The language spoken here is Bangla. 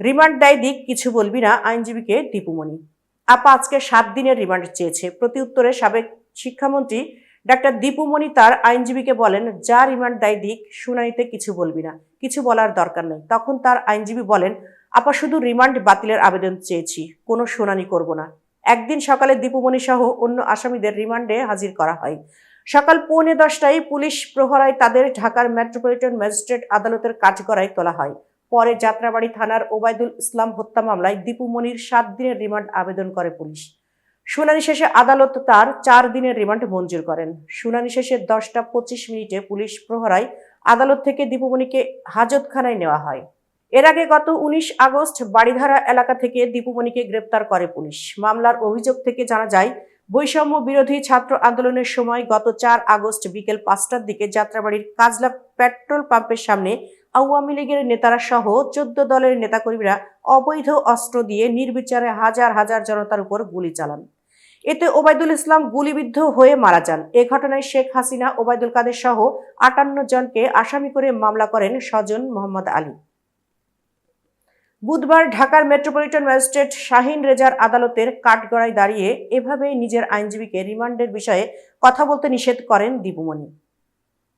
রিমান্ড দেয় দিক, কিছু বলবি না, আইনজীবীকে দীপুমণি আপা আজকে সাত দিনের রিমান্ড চেয়েছে। প্রতি উত্তরে সাবেক শিক্ষামন্ত্রী ডাক্তার দীপুমণি তার আইনজীবীকে বলেন, যা রিমান্ড দেয় দিক, শুনানিতে কিছু বলবি না। কিছু বলার দরকার নেই। তখন তার আইনজীবী বলেন, আপা শুধু রিমান্ড বাতিলের আবেদন চেয়েছি, কোনো শুনানি করব না। একদিন সকালে দীপুমণি সহ অন্য আসামিদের রিমান্ডে হাজির করা হয়। সকাল পৌনে দশটায় পুলিশ প্রহরায় তাদের ঢাকার মেট্রোপলিটন ম্যাজিস্ট্রেট আদালতের কাঠগড়ায় তোলা হয়। পরে যাত্রাবাড়ি থানার ওবায়দুল ইসলাম হত্যা মামলায় দীপু মনির সাত দিনের রিমান্ড আবেদন করে পুলিশ। শুনানি শেষে আদালত তার চার দিনের রিমান্ড মঞ্জুর করেন। শুনানি শেষে দশটা পঁচিশ মিনিটে পুলিশ প্রহরায় আদালত থেকে দীপুমণিকে হাজতখানায় নেওয়া হয়। এর আগে গত উনিশ আগস্ট বাড়িধারা এলাকা থেকে দীপুমণিকে গ্রেপ্তার করে পুলিশ। মামলার অভিযোগ থেকে জানা যায়, বৈষম্য বিরোধী ছাত্র আন্দোলনের সময় গত চার আগস্ট বিকেল পাঁচটার দিকে যাত্রাবাড়ির কাজলা পেট্রোল পাম্পের সামনে আওয়ামী লীগের নেতারা সহ চোদ্দ দলের নেতাকর্মীরা অবৈধ অস্ত্র দিয়ে নির্বিচারে হাজার হাজার জনতার উপর গুলি চালান। এতে ওবায়দুল ইসলাম গুলিবিদ্ধ হয়ে মারা যান। এ ঘটনায় শেখ হাসিনা, ওবায়দুল কাদের সহ আটান্ন জনকে আসামি করে মামলা করেন স্বজন মোহাম্মদ আলী। বুধবার ঢাকার মেট্রোপলিটন ম্যাজিস্ট্রেট শাহিন রেজার আদালতের কাঠগড়ায় দাঁড়িয়ে এভাবেই নিজের আইনজীবীকে রিমান্ডের বিষয়ে কথা বলতে নিষেধ করেন দীপুমণি।